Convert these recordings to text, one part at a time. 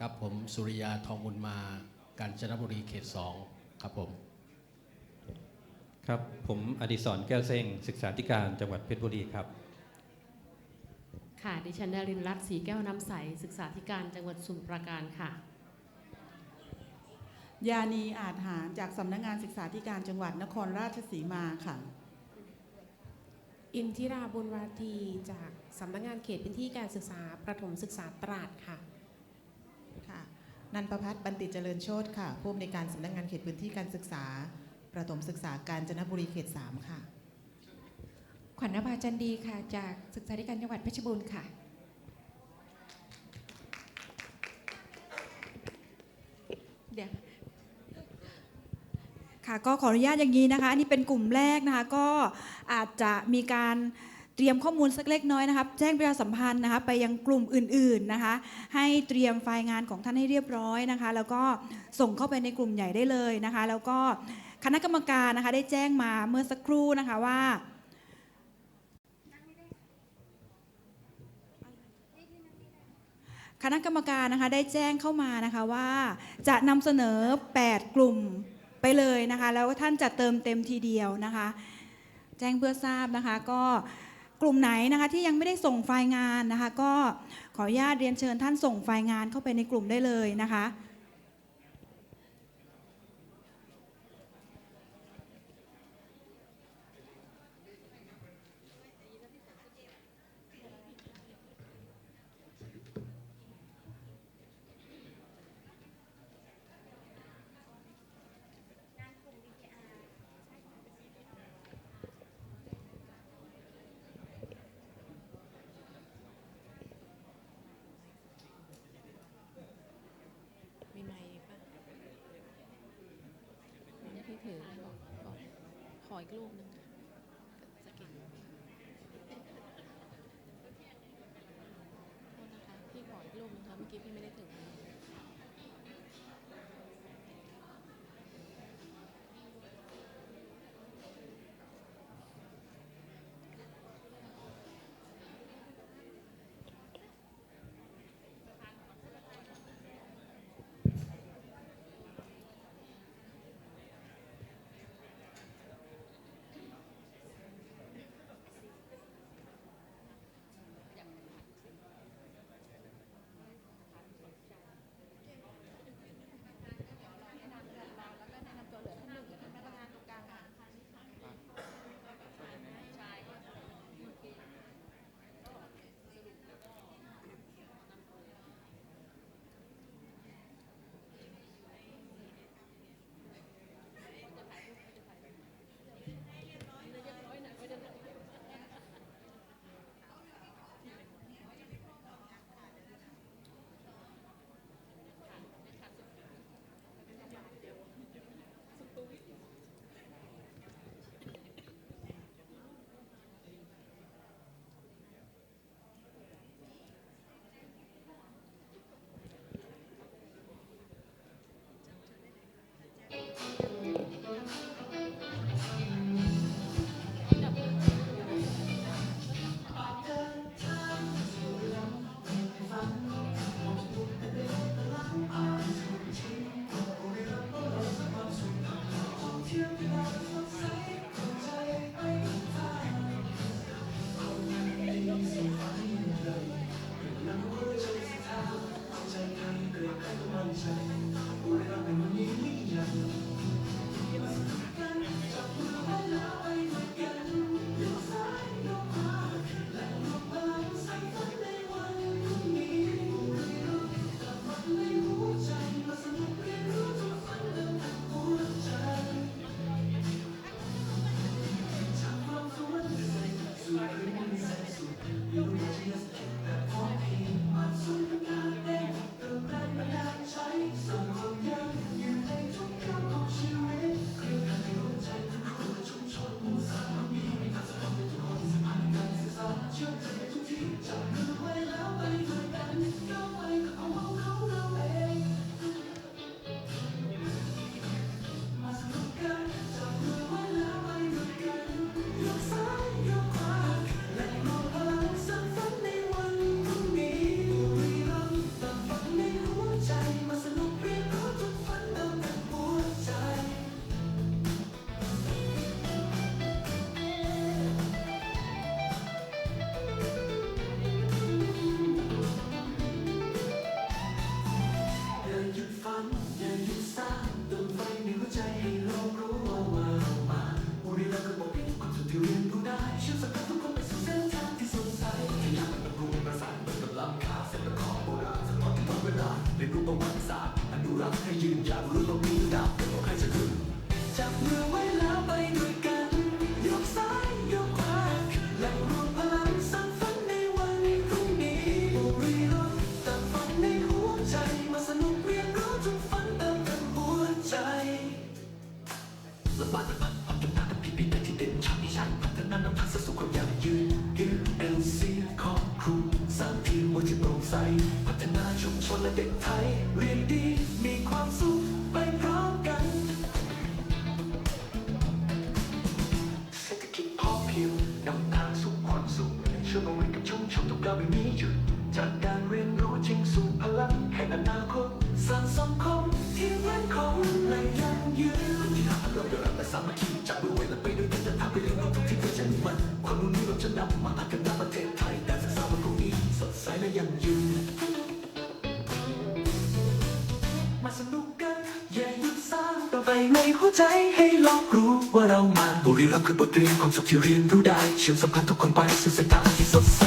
ครับผมสุริยาทองบุญมา กาญจนบุรีเขตสองครับผม ครับผมอดิศรแก้วเซ้งศึกษาธิการจังหวัดเพชรบุรีครับ ค่ะดิฉันดารินรัตน์สีแก้วน้ำใส ศึกษาธิการจังหวัดสมุพรปราการค่ะ ยานีอาจหารจากสำนักงานศึกษาธิการจังหวัดนครราชสีมาค่ะ อินทิราบุญวาทีจากสำนักงานเขตพื้นที่การศึกษาประถมศึกษาตราดค่ะค่ะ นันประพัฒน์บันติเจริญโชตค่ะ ผู้อำนวยการสำนักงานเขตพื้นที่การศึกษา ประถมศึกษาการจนบุรีเขต 3 ค่ะ ขวัญนภาจันดีค่ะ จากศึกษาธิการจังหวัดเพชรบูรณ์ค่ะ เดี๋ยวค่ะก็ขออนุญาตอย่างนี้นะคะ อันนี้เป็นกลุ่มแรกนะคะ ก็อาจจะมีการ เตรียมข้อมูลสักเล็กน้อยนะครับแจ้งประชาสัมพันธ์นะคะไปยังกลุ่มอื่นๆนะคะ ให้เตรียมไฟล์งานของท่านให้เรียบร้อยนะคะ แล้วก็ส่งเข้าไปในกลุ่มใหญ่ได้เลยนะคะ แล้วก็คณะกรรมการนะคะได้แจ้งมาเมื่อสักครู่นะคะว่าคณะกรรมการนะคะได้แจ้งเข้ามานะคะว่าจะนำเสนอ 8 กลุ่มไปเลยนะคะ แล้วท่านจะเติมเต็มทีเดียวนะคะ แจ้งเพื่อทราบนะคะก็ กลุ่มไหนนะคะที่ยังไม่ได้ส่งไฟล์งานนะคะ ก็ขออนุญาตเรียนเชิญท่านส่งไฟล์งานเข้าไปในกลุ่มได้เลยนะคะ มีไมค์ปะพี่ถือขอข ออีกรูปหนึงค่ะสกิดโทษนะคะพี่ขออีกรูปหนึงค่ะเมื่อกี้พี่ไม่ได้ถึง ยืนอยางรู้โลกนี้ดาวเป็นของใครจะขึ้นจับมือไว้แล้วไปด้วยกัน ยกซ้ายยกขวาและรวมพลังสร้างฝันในวันพรุ่งนี้บุรีรัมย์แต่ฝันในหัวใจมาสนุกเรียนรู้ทุกฝันเติมเต็มหัวใจและบ้านพัฒพัฒนากับพี่พี่แต่ที่เด่นชัดที่ฉันพัฒนานำทางสู่ความยั่งยืนยืนเอลซีครอบครูสร้างทีมว่าที่โปร่งใสพัฒนาชุมชนและเด็กไทยเรียนดี ไม่มีหยุดจากการเรียนรู้จริงสู่พลังแห่งอนาคตสร้างสังคมที่มั่นคงและยั่งยืนที่หาเราเดินและสามัคคีจับมือไว้และไปด้วยกันจะทำให้เรียนรู้ทุกที่เธอจะมันความรู้นี้เราจะนำมาพัฒนาประเทศไทยการศึกษาวันพรุ่งนี้สดใสและยั่งยืนมาสนุกกันอย่าหยุดสร้างต่อไปในหัวใจให้โลกรู้ว่าเรามาบุรีรัมย์คือบทเรียนความสุขที่เรียนรู้ได้ เชื่อมสัมพันธ์ทุกคนไปสู่เส้นทางที่สดใส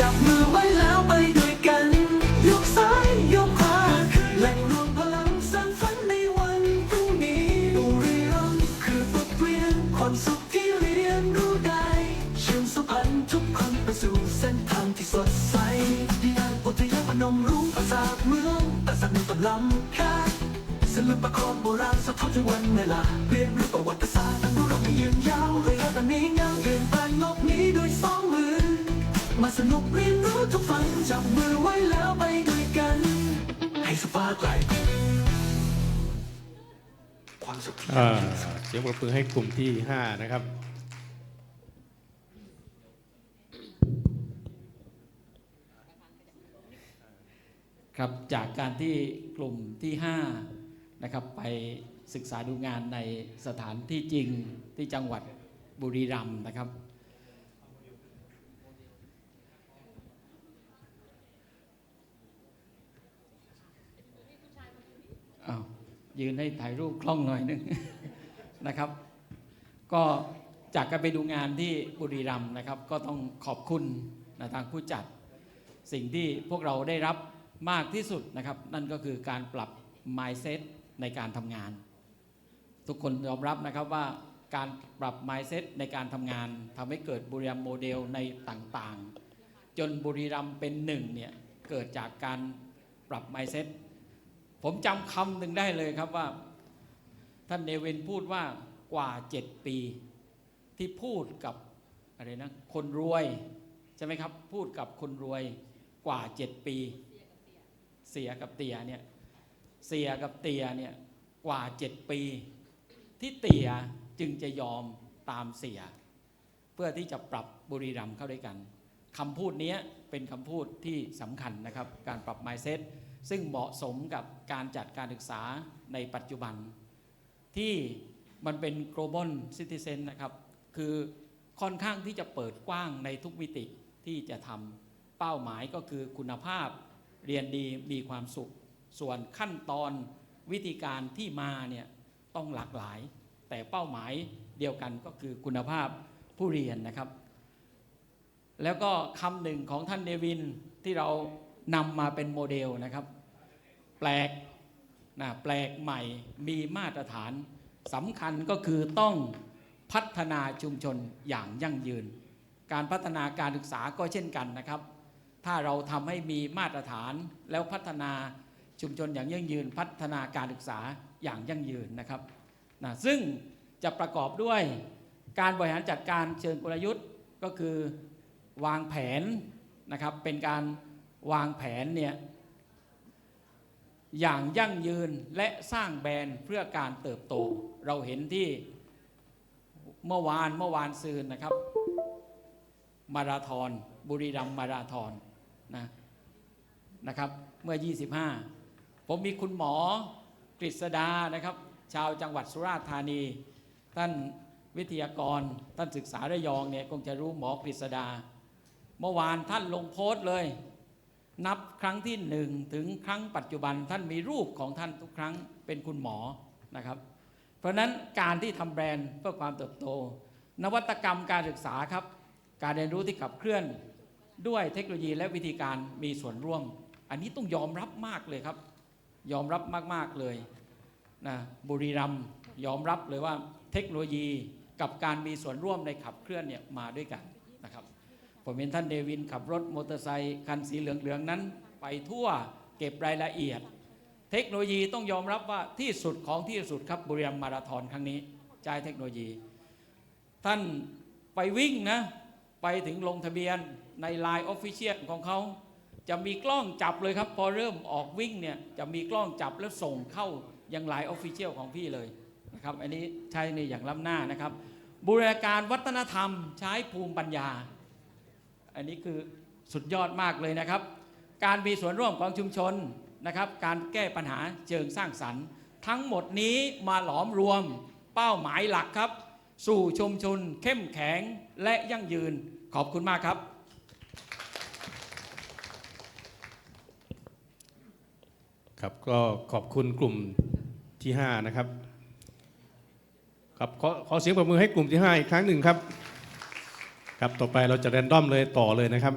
จับมือไว้แล้วไปด้วยกัน ยกซ้ายยกขวาแหล่งรวมพลังสร้างฝันในวันพรุ่งนี้บุรีรัมย์คือบทเรียนความสุขที่เรียนรู้ได้เชื่อมสัมพันธ์ทุกคนไปสู่เส้นทางที่สดใสดิยานอุทยานพนมรุ้งภาษาเมืองภาษาหนึ่งต้นลำค่าศิลปะโคมโบราณสะท้อนถึงวันเวลาเรียนรู้ประวัติศาสตร์ตั้งรู้เราไม่ยืนยาวเรือตอนนี้ยังเปลี่ยนแปงโลกนี้ด้วยสองมือ มาสนุกเรียนรู้ทุกฝันจับมือไว้แล้วไปด้วยกัน ให้สฟ้าไกลความสุขที่อ่าเสียงปรบมือให้กลุ่มที่ 5 นะครับ ครับจากการที่กลุ่มที่5นะครับไปศึกษาดูงานในสถานที่จริงที่จังหวัดบุรีรัมย์นะครับ อ้าว ยืนให้ถ่ายรูปกล้องหน่อยนึงนะครับ ก็จากการไปดูงานที่บุรีรัมย์นะครับ ก็ต้องขอบคุณนะทางผู้จัด สิ่งที่พวกเราได้รับมากที่สุดนะครับ นั่นก็คือการปรับ mindset ในการทำงาน ทุกคนยอมรับนะครับว่าการปรับ mindset ในการทำงานทำให้เกิดบุรีรัมย์โมเดลในต่างๆ จนบุรีรัมย์เป็นหนึ่งเนี่ยเกิดจากการปรับ mindset ผมจำคำหนึ่งได้เลยครับว่า ท่านเนวินพูดว่ากว่า7ปี ที่พูดกับอะไรนะคนรวยใช่ไหมครับ พูดกับคนรวยกว่า7ปี เสียกับเตียเนี่ยเสียกับเตียเนี่ยกว่า7ปี ที่เตียจึงจะยอมตามเสีย เพื่อที่จะปรับบุรีรัมเข้าด้วยกันคำพูดนี้เป็นคำพูดที่สำคัญนะครับ การปรับ mindset ซึ่ ซึ่งเหมาะสมกับการจัดการศึกษาในปัจจุบัน ที่มันเป็น global citizen นะครับ คือค่อนข้างที่จะเปิดกว้างในทุกมิติที่จะทำเป้าหมายก็คือคุณภาพเรียนดีมีความสุข ส่วนขั้นตอนวิธีการที่มาเนี่ยต้องหลากหลาย แต่เป้าหมายเดียวกันก็คือคุณภาพผู้เรียนนะครับ แล้วก็คำหนึ่งของท่านเนวินที่เรา นำมาเป็นโมเดลนะครับ แปลกนะแปลกใหม่มีมาตรฐานสำคัญก็คือต้องพัฒนาชุมชนอย่างยั่งยืน การพัฒนาการศึกษาก็เช่นกันนะครับ ถ้าเราทำให้มีมาตรฐานแล้วพัฒนาชุมชนอย่างยั่งยืน พัฒนาการศึกษาอย่างยั่งยืนนะครับนะซึ่งจะประกอบด้วยการบริหารจัดการเชิงกลยุทธ์ก็คือวางแผนนะครับเป็นการ วางแผนเนี่ยอย่างยั่งยืนและสร้างแบรนด์เพื่อการเติบโต เราเห็นที่เมื่อวานเมื่อวานซืนนะครับ มาราธอนบุรีรัมย์มาราธอนนะนะครับเมื่อ 25 ผมมีคุณหมอกฤษดานะครับ ชาวจังหวัดสุราษฎร์ธานี ท่านวิทยากรท่านศึกษาระยองเนี่ยคงจะรู้หมอกฤษดา เมื่อวานท่านลงโพสต์เลย นับครั้งที่หนึ่งถึงครั้งปัจจุบันท่านมีรูปของท่านทุกครั้งเป็นคุณหมอนะครับ เพราะนั้นการที่ทำแบรนด์เพื่อความเติบโต นวัตกรรมการศึกษาครับ การเรียนรู้ที่ขับเคลื่อนด้วยเทคโนโลยีและวิธีการมีส่วนร่วม อันนี้ต้องยอมรับมากเลยครับ ยอมรับมาก ๆ เลยนะบุรีรัมยอมรับเลยว่าเทคโนโลยีกับการมีส่วนร่วมในขับเคลื่อนเนี่ยมาด้วยกัน ผมเห็นท่านเดวินขับรถมอเตอร์ไซค์คันสีเหลืองๆนั้น ไปทั่วเก็บรายละเอียด เทคโนโลยีต้องยอมรับว่าที่สุดของที่สุดครับบุรีรัมย์มาราธอนครั้งนี้ใช้เทคโนโลยี ท่านไปวิ่งนะ ไปถึงลงทะเบียนใน Line Official ของเขา จะมีกล้องจับเลยครับ พอเริ่มออกวิ่งเนี่ยจะมีกล้องจับแล้วส่งเข้ายัง Line Official ของพี่เลยนะครับอันนี้ใช้ในอย่างล้ำหน้านะครับบูรณาการวัฒนธรรมใช้ภูมิปัญญา อันนี้คือสุดยอดมากเลยนะครับ การมีส่วนร่วมของชุมชนนะครับ การแก้ปัญหาเชิงสร้างสรรค์ ทั้งหมดนี้มาหลอมรวมเป้าหมายหลักครับ สู่ชุมชนเข้มแข็งและยั่งยืนขอบคุณมากครับ ครับก็ขอบคุณกลุ่มที่ 5 นะครับครับขอขอเสียงปรบมือให้กลุ่มที่ 5 อีกครั้งหนึ่งครับ ครับต่อไปเราจะแรนดอมเลยต่อเลยนะครับ